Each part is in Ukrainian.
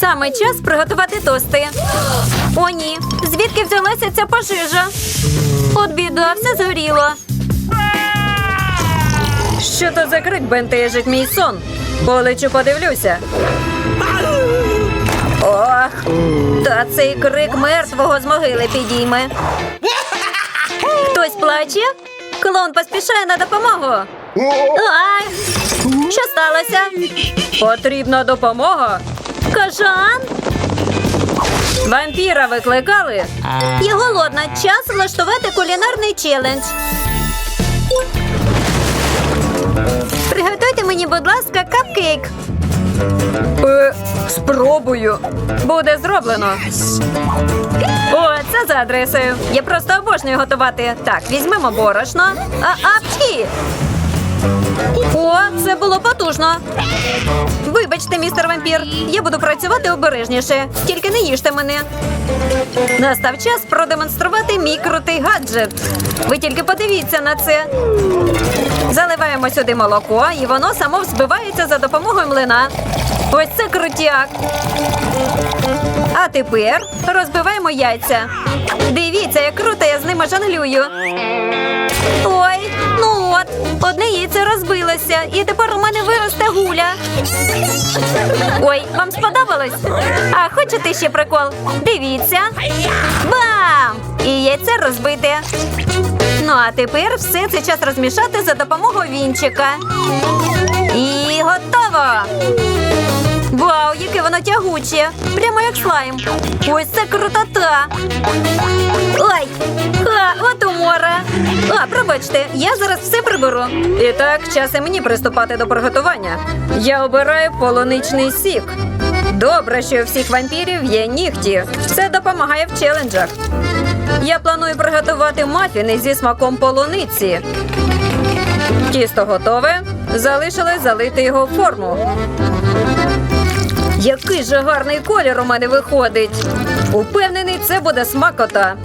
Саме час приготувати тости. О, ні. Звідки взялася ця пожежа? От біда, все згоріло. Що то за крик бентежить мій сон? Полечу подивлюся. Ох, та цей крик мертвого з могили підійме. Хтось плаче? Клоун поспішає на допомогу. Ай! Що сталося? Потрібна допомога. Кажан? Вампіра викликали? Я голодна. Час влаштувати кулінарний челендж. Приготуйте мені, будь ласка, капкейк. Е, спробую. Буде зроблено. О, це за адресою. Я просто обожнюю готувати. Так, візьмемо борошно. А, апчхі! О, це було потужно. Вибачте, містер вампір. Я буду працювати обережніше. Тільки не їжте мене. Настав час продемонструвати мій крутий гаджет. Ви тільки подивіться на це. Заливаємо сюди молоко, і воно само взбивається за допомогою млина. Ось це крутяк. А тепер розбиваємо яйця. Дивіться, як круто я з ними жонглюю. Ой, одне яйце розбилося, і тепер у мене виросте гуля. Ой, вам сподобалось? А хочете ще прикол? Дивіться. Бам! І яйце розбите. Ну а тепер все це час розмішати за допомогою вінчика. І готово! Вау, яке воно тягуче! Прямо як слайм. Ось це крутота. Ой, а, от умора. А, пробачте, я зараз все приберу. І так, час і мені приступати до приготування. Я обираю полуничний сік. Добре, що у всіх вампірів є нігті. Це допомагає в челенджах. Я планую приготувати мафіни зі смаком полуниці. Тісто готове. Залишилось залити його в форму. Який же гарний колір у мене виходить. Упевнений, це буде смакота.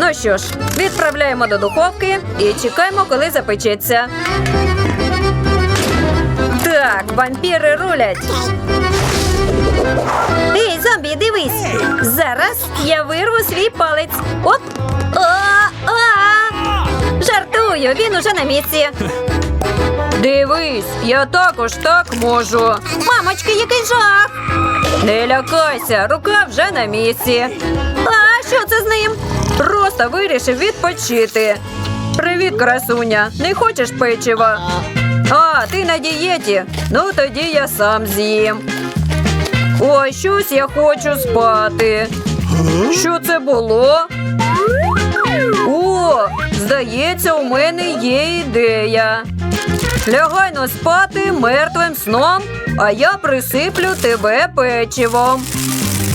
Ну що ж, відправляємо до духовки і чекаємо, коли запечеться. Так, вампіри рулять. Ей, зомбі, дивись. Зараз я вирву свій палець. Оп! А, а! Жартую, він уже на місці. Дивись, я також так можу. Мамочки, який жах! Не лякайся, рука вже на місці. А що це з ним? Просто вирішив відпочити. Привіт, красуня. Не хочеш печива? А, ти на дієті? Ну тоді я сам з'їм. Ой, щось я хочу спати. Що це було? Здається, у мене є ідея. Лягай но спати мертвим сном, а я присиплю тебе печивом.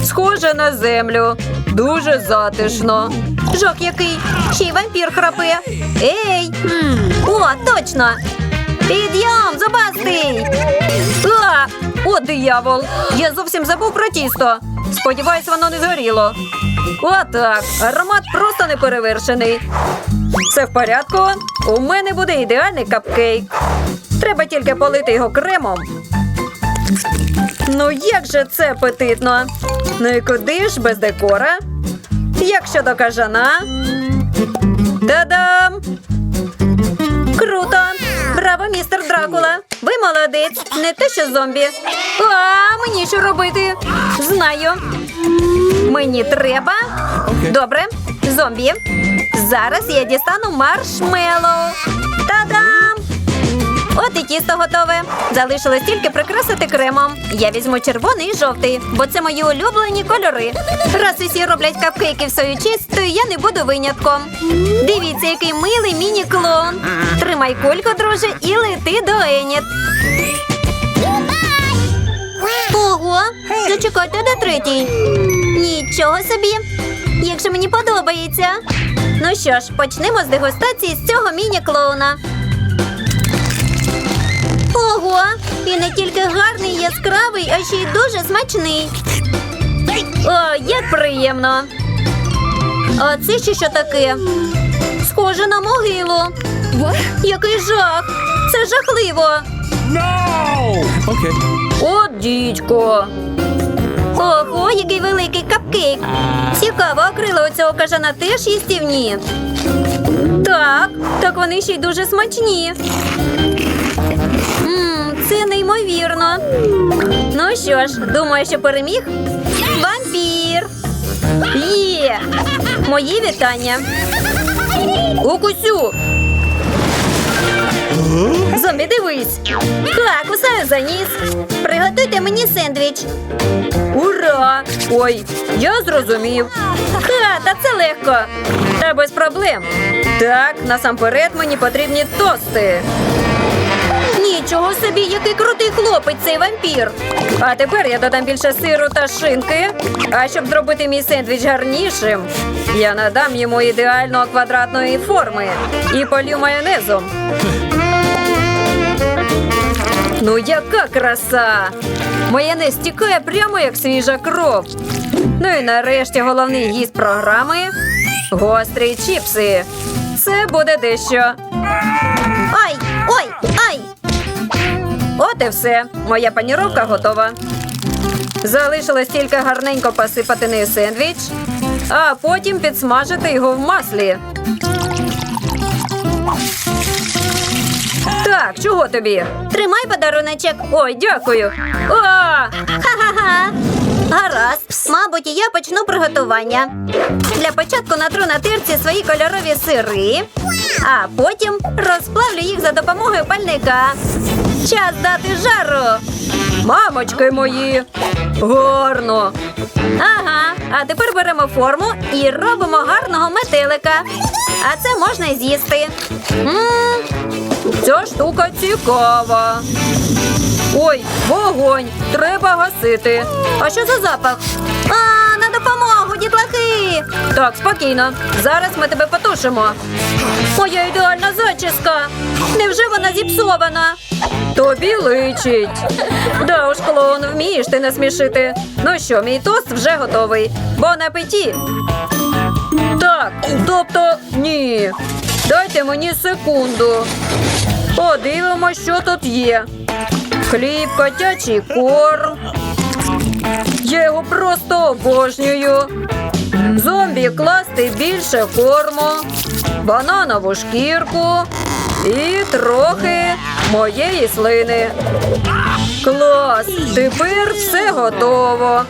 Схоже на землю. Дуже затишно. Жах який. Ще й вампір храпе. Ей! О, точно! Підйом, зубастий! А! О, диявол! Я зовсім забув про тісто. Сподіваюсь, воно не згоріло. Отак. Аромат просто неперевершений. Все в порядку. У мене буде ідеальний капкейк. Треба тільки полити його кремом. Ну як же це апетитно? Ну і куди ж без декора? Як щодо кажана? Та-дам! Круто! Браво, містер Дракула! Ви молодець, не те, що зомбі. А мені що робити? Знаю. Мені треба. Добре, зомбі. Зараз я дістану маршмеллоу. Та-дам! От і тісто готове. Залишилось тільки прикрасити кремом. Я візьму червоний і жовтий, бо це мої улюблені кольори. Раз усі роблять капкейки в свою честь, то я не буду винятком. Дивіться, який милий міні-клоун. Тримай кульку, друже, і лети до Еніт. Ого, зачекайте до третій. Нічого собі. Як же мені подобається. Ну що ж, почнемо з дегустації з цього міні-клоуна. Ого! І не тільки гарний, яскравий, а ще й дуже смачний. О, як приємно. А це ще що таке? Схоже на могилу. Який жах! Це жахливо. No! Okay. От дідько. Ого, який великий капкейк. Цікаво, а крила у цього кажана теж їстівні. Так, так вони ще й дуже смачні. Мм, це неймовірно. Ну що ж, думаю, що переміг вампір. Є! Мої вітання. Укусю. Зомбі, дивись. Так, кусаю за ніс. Приготуйте мені сендвіч. Ура! Ой, я зрозумів. Ха, та це легко. Та без проблем. Так, насамперед мені потрібні тости. Нічого собі, який крутий хлопець цей вампір. А тепер я додам більше сиру та шинки. А щоб зробити мій сендвіч гарнішим, я надам йому ідеально квадратної форми і полю майонезом. Ну, яка краса! Майонез стікає прямо як свіжа кров. Ну і нарешті головний гість програми гострі чіпси. Це буде дещо. Ай! Ой! Ай! От і все. Моя паніровка готова. Залишилось тільки гарненько посипати нею сендвіч, а потім підсмажити його в маслі. Так, чого тобі? Тримай подаруночок. Ой, дякую. А! Ха-ха-ха. Гаразд, мабуть, я почну приготування. Для початку натру на тирці свої кольорові сири, а потім розплавлю їх за допомогою пальника. Час дати жару. Мамочки мої. Гарно. Ага, а тепер беремо форму і робимо гарного метелика. А це можна з'їсти. М, Ця штука цікава. Ой, вогонь! Треба гасити. А що за запах? А, на допомогу, дітлахи! Так, спокійно. Зараз ми тебе потушимо. Моя ідеальна зачіска. Невже вона зіпсована? Тобі личить. Да уж, клоун, вмієш ти насмішити. Ну що, мій тост вже готовий. Бон апеті. Так, тобто ні. Дайте мені секунду. Подивимось, що тут є. Хліб, котячий корм. Я його просто обожнюю. Зомбі класти більше корму, бананову шкірку і трохи моєї слини. Клас! Тепер все готово.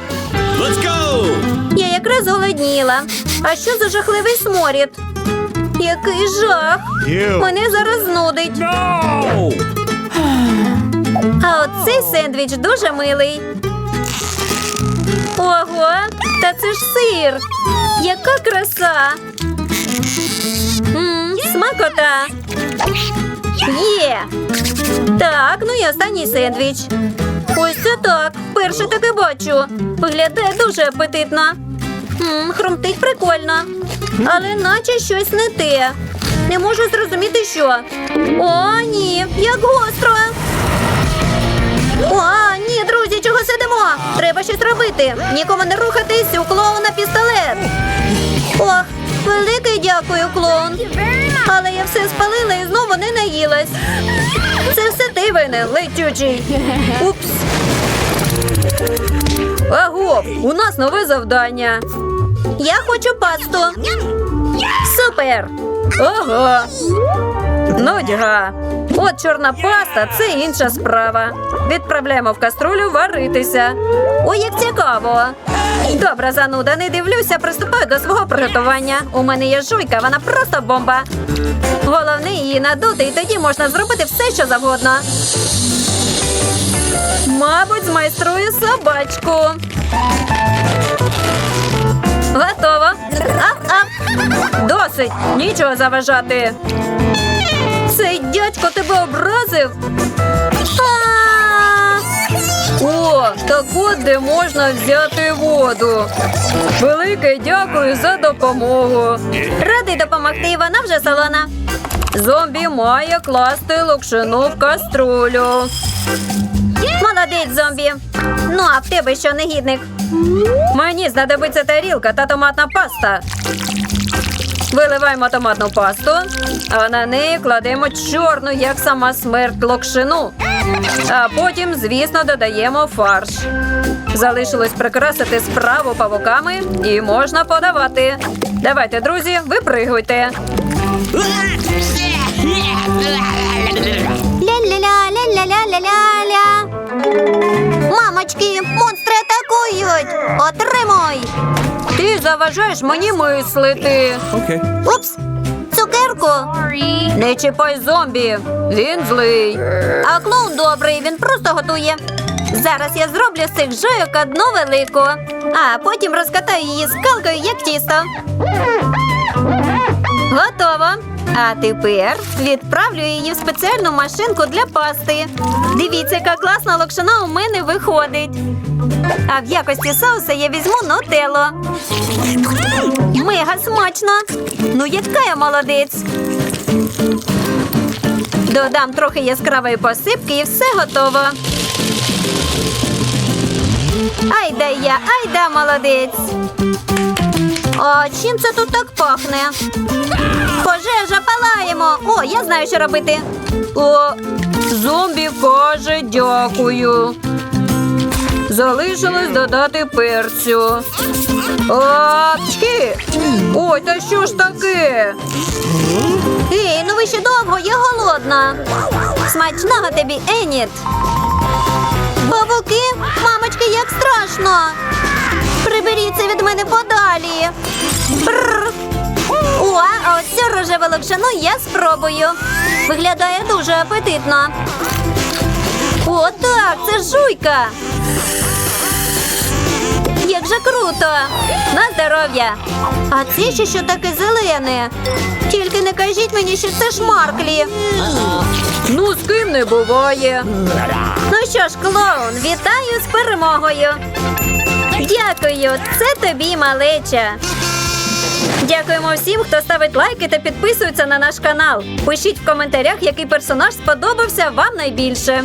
Let's go! Я якраз голодніла. А що за жахливий сморід? Який жах! Мене зараз знудить. No! А от цей сендвіч дуже милий. Ого, та це ж сир. Яка краса. М, смакота. Є. Так, ну і останній сендвіч. Ось це так. Перше таке бачу. Виглядає дуже апетитно. М, хрумтить прикольно. Але наче щось не те. Не можу зрозуміти, що. О, ні, як гостро. О, ні, друзі, чого сидимо? Треба щось робити. Нікому не рухатись, у клоуна пістолет. Ох, велике дякую, клоун. Але я все спалила і знову не наїлась. Це все ти винен, летючий. Упс. Аго, у нас нове завдання. Я хочу пасту. Супер! Ого! Нудьга. От чорна паста це інша справа. Відправляємо в каструлю варитися. Ой, як цікаво. Добре, зануда, не дивлюся, приступаю до свого приготування. У мене є жуйка, вона просто бомба. Головне її надути, і тоді можна зробити все, що завгодно. Мабуть, змайструю собачку. Готово. Ап-ап. Досить. Нічого заважати. Цей дядько тебе образив. О, так от де можна взяти воду. Велике дякую за допомогу. Радий допомогти, вона вже солона. Зомбі має класти локшину в каструлю. Молодець, зомбі. Ну, а в тебе що, негідник? Мені знадобиться тарілка та томатна паста. Виливаємо томатну пасту, а на неї кладемо чорну, як сама смерть локшину. А потім, звісно, додаємо фарш. Залишилось прикрасити справу павуками і можна подавати. Давайте, друзі, випригуйте. Ля-ля-ля-ля-ля-ля-ля-ля. Мамочки, монстри атакують! Отримуй! Ти заважаєш мені мислити. Okay. Упс! Цукерку! Не чіпай зомбі. Він злий. А клоун добрий, він просто готує. Зараз я зроблю з цих жойок одну велику, а потім розкатаю її скалкою, як тісто. Готово. А тепер відправлю її в спеціальну машинку для пасти. Дивіться, яка класна локшина у мене виходить. А в якості соуса я візьму нутелло. Мега смачно. Ну, яка я молодець. Додам трохи яскравої посипки і все готово. Айда я, айда молодець. А чим це тут так пахне? Пожежа палаємо. О, я знаю, що робити. О, зомбі каже дякую. Залишилось додати перцю. Апчки! Ой, та що ж таке? Ей, ну ви ще довго, я голодна. Смачного тобі, Еніт. Павуки, мамочки, як страшно. Приберіться від мене подалі. Бррр. О, ось цю рожеву локшину я спробую. Виглядає дуже апетитно. О, так, це жуйка. Як же круто! На здоров'я! А це ще що таке зелене? Тільки не кажіть мені, що це шмарклі. Ну, з ким не буває. Ну що ж, клоун, вітаю з перемогою. Дякую, це тобі малеча. Дякуємо всім, хто ставить лайки та підписується на наш канал. Пишіть в коментарях, який персонаж сподобався вам найбільше.